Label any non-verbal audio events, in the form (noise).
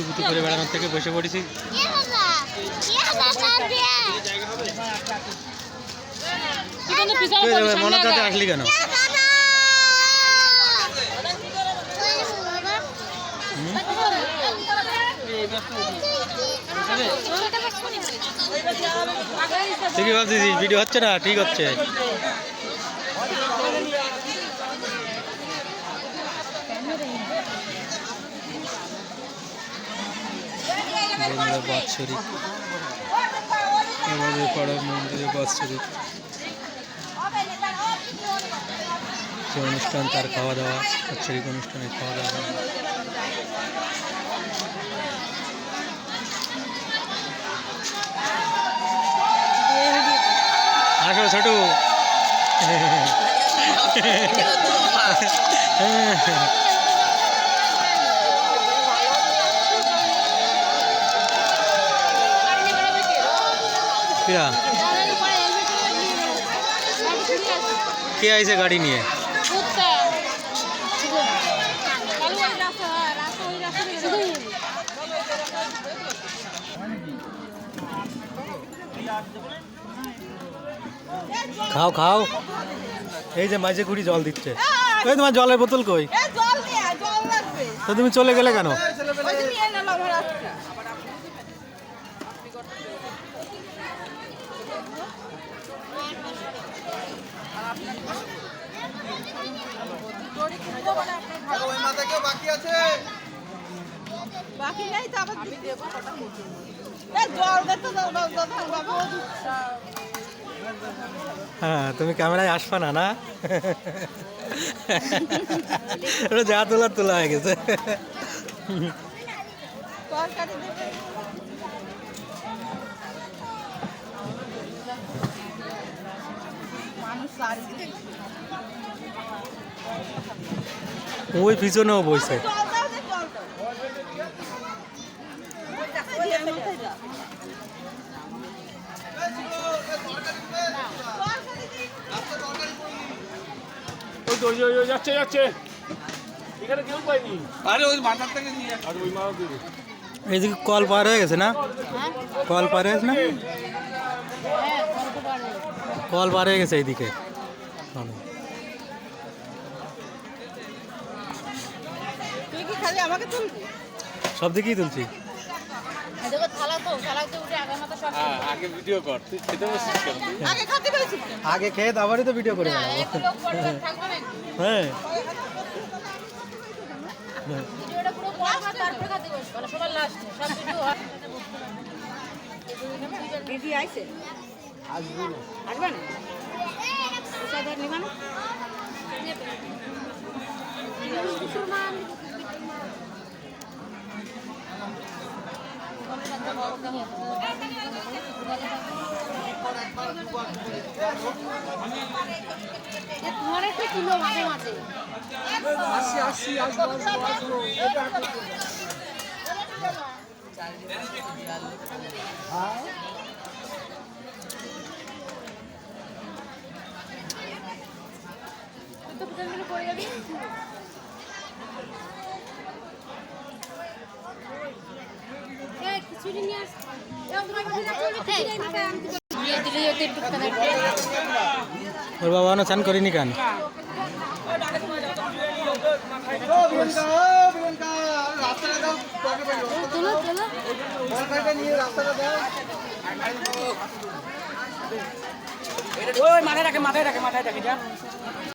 লুতুপুতু করে বেড়ানোর থেকে বসে পড়েছি। মনে কাছে আসলি কেন? কি ভাবছিস ভিডিও হচ্ছে না? ঠিক হচ্ছে। বলল বাৎসরিক। আমাদের পাড়ার মন্দিরে বাৎসরিক। যে অনুষ্ঠান তার খাওয়া দাওয়া বাৎসরিক অনুষ্ঠানে খাওয়া দাওয়া। আসো ছোটু। (laughs) (laughs) কিরা কে আইছে গাড়ি নিয়ে? খাও খাও। এই যে মাঝে ঘুরি জল দিচ্ছে। ওই তোমার জলের বোতল কই? তো তুমি চলে গেলে কেন? বাকি নেই তো আবার। হ্যাঁ তুমি ক্যামেরায় আসবা না না? যা তোলার তোলা হয়ে গেছে। যে, ওই যে, যাচ্ছে যাচ্ছে। এখানে কেউ পাইনি। আরে ওই মাথার থেকে নিয়ে আর ওই মারা দেবে। এইদিকে কল পার হয়ে গেছে না? কল পার হয়ে গেছে না? কল পার হয়ে গেছে এইদিকে। তুই কি খালি আমাকে তুলবি? সব দিকেই তুলছি। হ্যাঁ আগে ভিডিও কর। তুই খেতে বসছিস কেন আগে খাতে পেরেছিস আগে খেয়ে তারপরে তো ভিডিও করে হ্যাঁ। ভিডিওটা পুরো তারপরে খাতে সবার লাস্টে সব ভিডিও দিদি আইছে? আসবে না আসবে না? তোমার একটু তুলো মাঝে মাঝে তুই তো মিলে পড়ে যাবি আস। ওর বাবা না চান করিনি কেন? মাথায় রাখে মাথায় রাখে মাথায় রাখে যা।